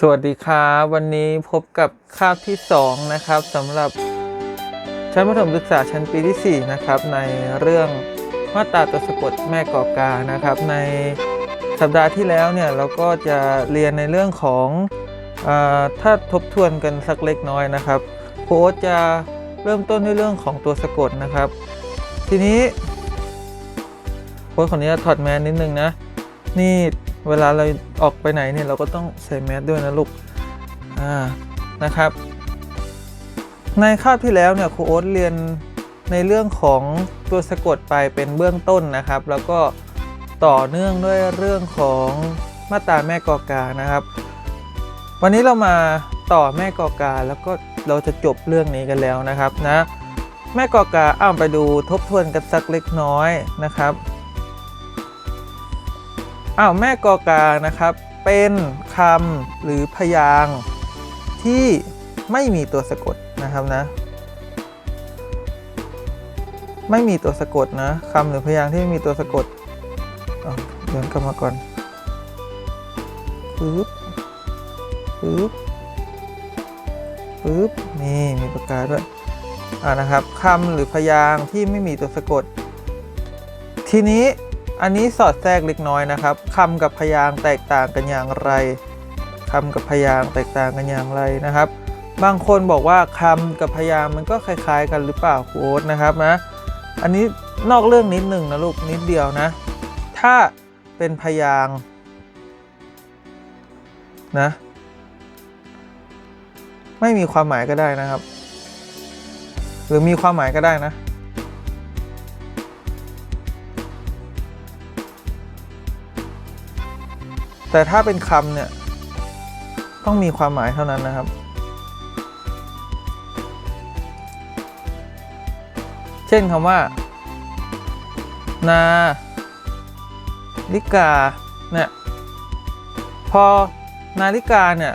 สวัสดีครับวันนี้พบกับคาบที่ 2 นะครับสำหรับชั้นประถมศึกษาชั้นปีที่ 4 นะครับ ในเรื่องมาตราตัวสะกดแม่กอกานะครับ ในสัปดาห์ที่แล้วเนี่ยเราก็จะเรียนในเรื่องของอถ้าทบทวนกันสักเล็กน้อยนะครับโค้ชจะเริ่มต้นด้วยเรื่องของตัวสะกดนะครับ ทีนี้โค้ชขออนุญาตถอดแมสนิดนึงนะนี่ เวลาเราออกไปไหนเนี่ยเราก็ต้องใส่แมสด้วยนะลูกอ่านะครับ ในคาบที่แล้วเนี่ยครูโอ๊ตเรียนในเรื่องของตัวสะกดไปเป็นเบื้องต้นนะครับ แล้วก็ต่อเนื่องด้วยเรื่องของมาตราแม่กอกานะครับ วันนี้เรามาต่อแม่กอกาแล้วก็เราจะจบเรื่องนี้กันแล้วนะครับนะแม่กอกาอ้าวไปดูทบทวนกันสักเล็กน้อยนะครับ อ้าวแม่กอกานะครับ เป็นคำหรือพยางที่ไม่มีตัวสะกดนะครับนะ ไม่มีตัวสะกดนะคำหรือพยางที่ไม่มีตัวสะกดเดินกลับมาก่อนปึ๊บปึ๊บปึ๊บนี่มีปากกาด้วยอ่านะครับคำหรือพยางที่ไม่มีตัวสะกด ทีนี้ อันนี้สอดแทรกเล็กน้อยนะครับคำกับพยางแตกต่างกันอย่างไรคำกับพยางแตกต่างกันอย่างไรนะครับ บางคนบอกว่าคำกับพยางมันก็คล้าย ๆ กันหรือเปล่าโอ๊ตนะครับนะอันนี้นอกเรื่องนิดหนึ่งนะลูกนิดเดียวนะ ถ้าเป็นพยางนะไม่มีความหมายก็ได้นะครับ หรือมีความหมายก็ได้นะ แต่ถ้าเป็นคำเนี่ย ต้องมีความหมายเท่านั้นนะครับ เช่นคำว่า นาฬิกาเนี่ยพอนาฬิกาเนี่ย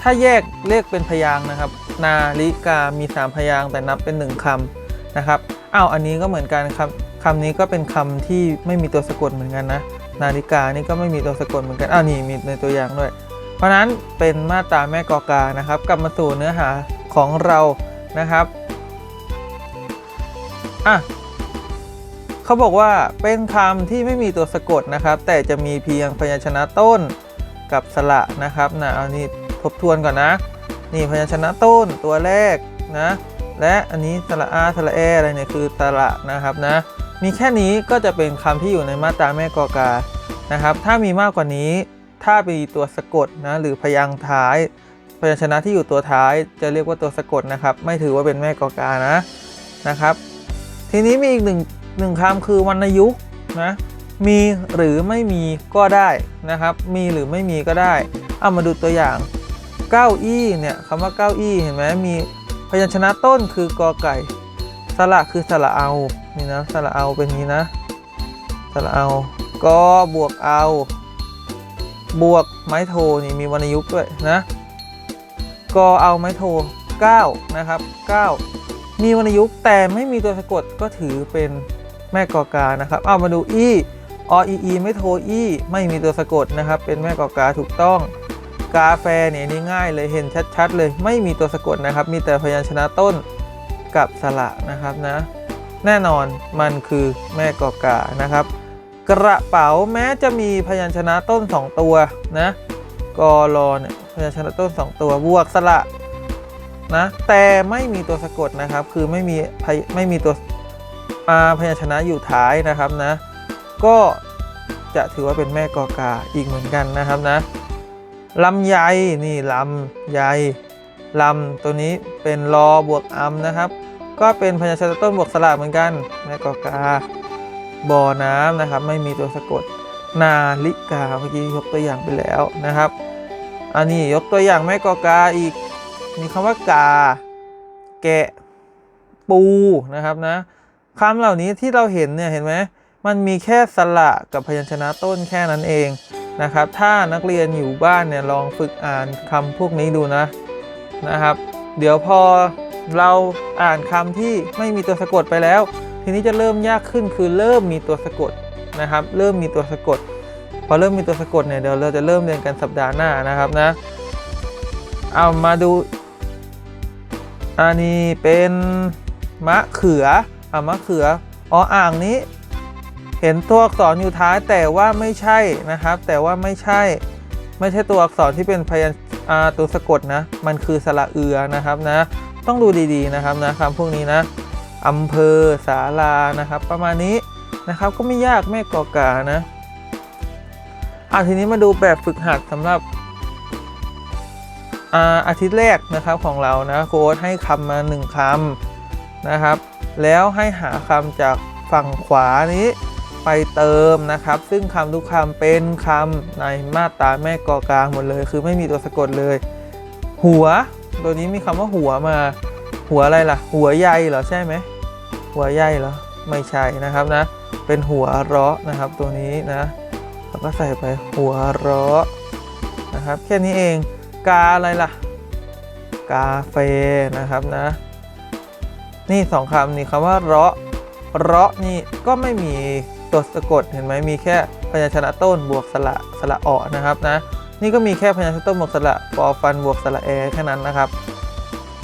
ถ้าแยกเลขเป็นพยางนะครับ นาฬิกามี 3 พยางแต่นับเป็น 1คำนะครับอ้าวอันนี้ก็เหมือนกันคำคำนี้ก็เป็นคำที่ไม่มีตัวสะกดเหมือนกันนะ นาฬิกานี่ก็ไม่มีตัวสะกดเหมือนกันอ้าวนี่มีในตัวอย่างด้วย เพราะนั้นเป็นมาตราแม่กอกานะครับ กลับมาสู่เนื้อหาของเรานะครับอะเขาบอกว่าเป็นคำที่ไม่มีตัวสะกดนะครับ แต่จะมีเพียงพยัญชนะต้นกับสระนะครับนะเอานี่ทบทวนก่อนนะ นี่พยัญชนะต้นตัวแรกนะ และอันนี้สระอาสระแออะไรเนี่ยคือสระนะครับนะ มีแค่นี้ก็จะเป็นคำที่อยู่ในมาตราแม่กอกานะครับ ถ้ามีมากกว่านี้ ถ้ามีตัวสะกดนะหรือพยางค์ท้าย พยัญชนะที่อยู่ตัวท้าย จะเรียกว่าตัวสะกดนะครับ ไม่ถือว่าเป็นแม่กอกานะนะครับ ทีนี้มีอีกหนึ่งหนึ่งคำคือวรรณยุกต์นะมีหรือไม่มีก็ได้นะครับ มีหรือไม่มีก็ได้ เอามาดูตัวอย่างเก้าอี้เนี่ยคำว่าเก้าอี้เห็นไหมมีพยัญชนะต้นคือกอไก่ สระคือสระเอานี่นะสระเอาเป็นนี้นะสระเอากอบวกเอา บวกไม้โทนี่มีวรรณยุกต์ด้วยนะกอเอาไม้โท9นะครับ9 มีวรรณยุกต์แต่ไม่มีตัวสะกดก็ถือเป็นแม่กอกานะครับเอามาดูอีออีอีไม่โทอีไม่มีตัวสะกดนะครับ เป็นแม่กอกาถูกต้อง กาแฟเนี่ยนี่ง่ายเลยเห็นชัดๆเลย ไม่มีตัวสะกดนะครับ มีแต่พยัญชนะต้น กับสระนะครับนะแน่นอนมันคือแม่กอกานะครับ กระเป๋าแม้จะมีพยัญชนะต้น 2 ตัวนะกอรอเนี่ยพยัญชนะต้น 2 ตัวบวกสระนะแต่ไม่มีตัวสะกดนะครับ คือไม่มีไม่มีตัวอาพยัญชนะอยู่ท้ายนะครับนะ ก็จะถือว่าเป็นแม่กอกาอีกเหมือนกันนะครับนะลำไยนี่ลำไยลำตัวนี้เป็นรอบวกอัมนะครับ ก็เป็นพยัญชนะต้นบวกสระเหมือนกันแม่กอกาบ่อน้ำนะครับ ไม่มีตัวสะกด นาฬิกาเมื่อกี้ยกตัวอย่างไปแล้วนะครับ อันนี้ยกตัวอย่างแม่กอกาอีก มีคำว่ากา แกะปูนะครับนะคำเหล่านี้ที่เราเห็นเนี่ยเห็นไหมมันมีแค่สระกับพยัญชนะต้นแค่นั้นเองนะครับ ถ้านักเรียนอยู่บ้านเนี่ยลองฝึกอ่านคำพวกนี้ดูนะนะครับ เดี๋ยวพอ เราอ่านคำที่ไม่มีตัวสะกดไปแล้ว ทีนี้จะเริ่มยากขึ้นคือเริ่มมีตัวสะกดนะครับ เริ่มมีตัวสะกด พอเริ่มมีตัวสะกดเนี่ยเดี๋ยวเราจะเริ่มเรียนกันสัปดาห์หน้านะครับนะ เอามาดูอันนี้เป็นมะเขืออ่ามะเขืออ๋ออ่างนี้ เห็นตัวอักษรอยู่ท้ายแต่ว่าไม่ใช่นะครับ แต่ว่าไม่ใช่ ไม่ใช่ตัวอักษรที่เป็นพยัญตัวสะกดนะ มันคือสระเอือนะครับนะ ต้องดูดีๆนะครับนะคำพวกนี้นะอำเภอสาลานะครับ ประมาณนี้นะครับก็ไม่ยากไม่กอกานะอะทีนี้มาดูแบบฝึกหัดสำหรับอาทิตย์แรกนะครับของเรานะโค้ดให้คำมาหนึ่งคำนะครับ แล้วให้หาคำจากฝั่งขวานี้ไปเติมนะครับ ซึ่งคำทุกคำเป็นคำในมาตราแม่กอกลางหมดเลย คือไม่มีตัวสะกดเลย หัว ตัวนี้มีคำว่าหัวมา หัวอะไรล่ะ หัวใยเหรอใช่ไหม หัวใยเหรอ ไม่ใช่นะครับนะ เป็นหัวเราะนะครับตัวนี้นะเราก็ใส่ไปหัวเราะนะครับแค่นี้เองกาอะไรล่ะ กาเฟนะครับนะ นี่สองคำนี่คำว่าเราะเราะนี่ก็ไม่มีตัวสะกดเห็นไหมมีแค่พยัญชนะต้นบวกสระสระออนะครับนะ นี่ก็มีแค่พยัญชนะต้นบวกสระปอฟันบวกสระแอแค่นั้นนะครับ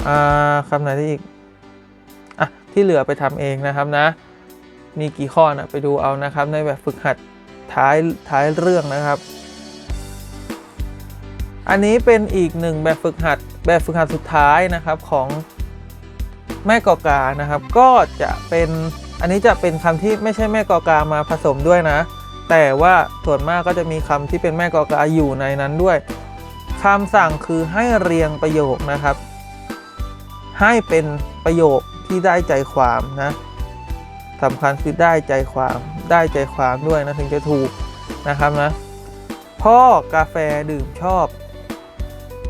อ่าคำไหนที่อีกอะที่เหลือไปทำเองนะครับนะ มีกี่ข้อนะไปดูเอานะครับ ในแบบฝึกหัดท้ายท้ายเรื่องนะครับ อันนี้เป็นอีกหนึ่งแบบฝึกหัดแบบฝึกหัดสุดท้ายนะครับของแม่กอกานะครับ ก็จะเป็นอันนี้จะเป็นคำที่ไม่ใช่แม่กอกามาผสมด้วยนะ แต่ว่าส่วนมากก็จะมีคำที่เป็นแม่กอกาอยู่ในนั้นด้วยคำสั่งคือให้เรียงประโยคนะครับ ให้เป็นประโยคที่ได้ใจความนะสำคัญคือได้ใจความได้ใจความด้วยนะถึงจะถูกนะครับนะพ่อกาแฟดื่มชอบ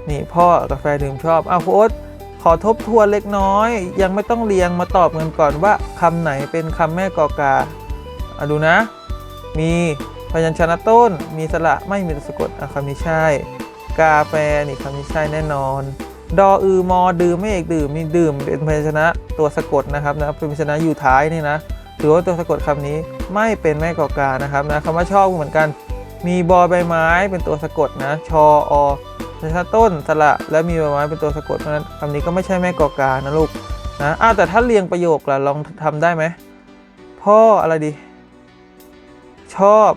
นี่พ่อกาแฟดื่มชอบอ้าวโค้ดขอทบทวนเล็กน้อย ยังไม่ต้องเรียงมาตอบกันก่อนว่าคำไหนเป็นคำแม่กอกาอะดูนะ มีพยัญชนะต้น มีสระไม่มีตัวสะกดอะคำนี้ใช่ กาแฟนี่คำนี้ใช่แน่นอน ดออือมอดื่มไม่เอกดื่มมีดื่มเป็นพยัญชนะตัวสะกดนะครับนะเป็นพยัญชนะอยู่ท้ายนี่นะถือว่าตัวสะกดคำนี้ไม่เป็นแม่กอกานะครับนะคำว่าชอบเหมือนกัน มีบอใบไม้เป็นตัวสะกดนะชออพยัญชนะต้นสระและมีใบไม้เป็นตัวสะกดเพราะนั้นคำนี้ก็ไม่ใช่แม่กอกานะลูกนะอ้าวแต่ถ้าเรียงประโยคล่ะลองทำได้ไหมพ่ออะไรดี ชอบ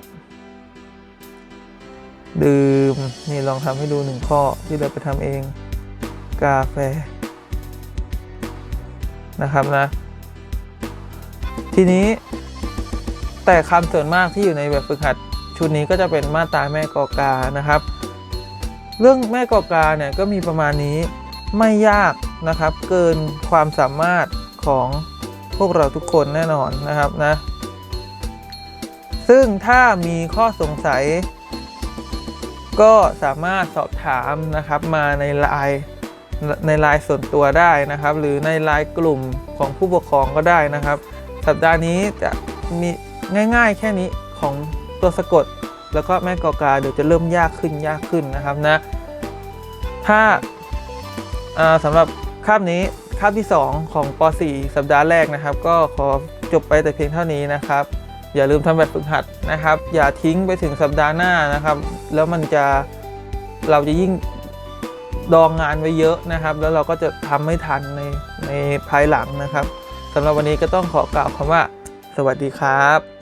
ดื่มนี่ลองทำให้ดูหนึ่งข้อที่เราไปทำเอง กาแฟนะครับนะ ทีนี้แต่คำส่วนมากที่อยู่ในแบบฝึกหัดชุดนี้ก็จะเป็นมาตราแม่กอกานะครับ เรื่องแม่กอกาเนี่ยก็มีประมาณนี้ไม่ยากนะครับ เกินความสามารถของพวกเราทุกคนแน่นอนนะครับนะ ซึ่งถ้ามีข้อสงสัย ก็สามารถสอบถามนะครับมาในไลน์ในไลน์ส่วนตัวได้นะครับ หรือในไลน์กลุ่มของผู้ปกครองก็ได้นะครับ สัปดาห์นี้จะมีง่าย ๆ แค่นี้ของตัวสะกด แล้วก็แม่กอกาเดี๋ยวจะเริ่มยากขึ้นยากขึ้นนะครับนะ ถ้าาสำหรับคาบนี้คาบที่ 2 ของป .4 สัปดาห์แรกนะครับ ก็ขอจบไปแต่เพียงเท่านี้นะครับ อย่าลืมทำแบบฝึกหัดนะครับ อย่าทิ้งไปถึงสัปดาห์หน้านะครับ แล้วมันจะเราจะยิ่งดองงานไว้เยอะนะครับ แล้วเราก็จะทำไม่ทันในในภายหลังนะครับสำหรับวันนี้ก็ต้องขอกล่าวคำว่า สวัสดีครับ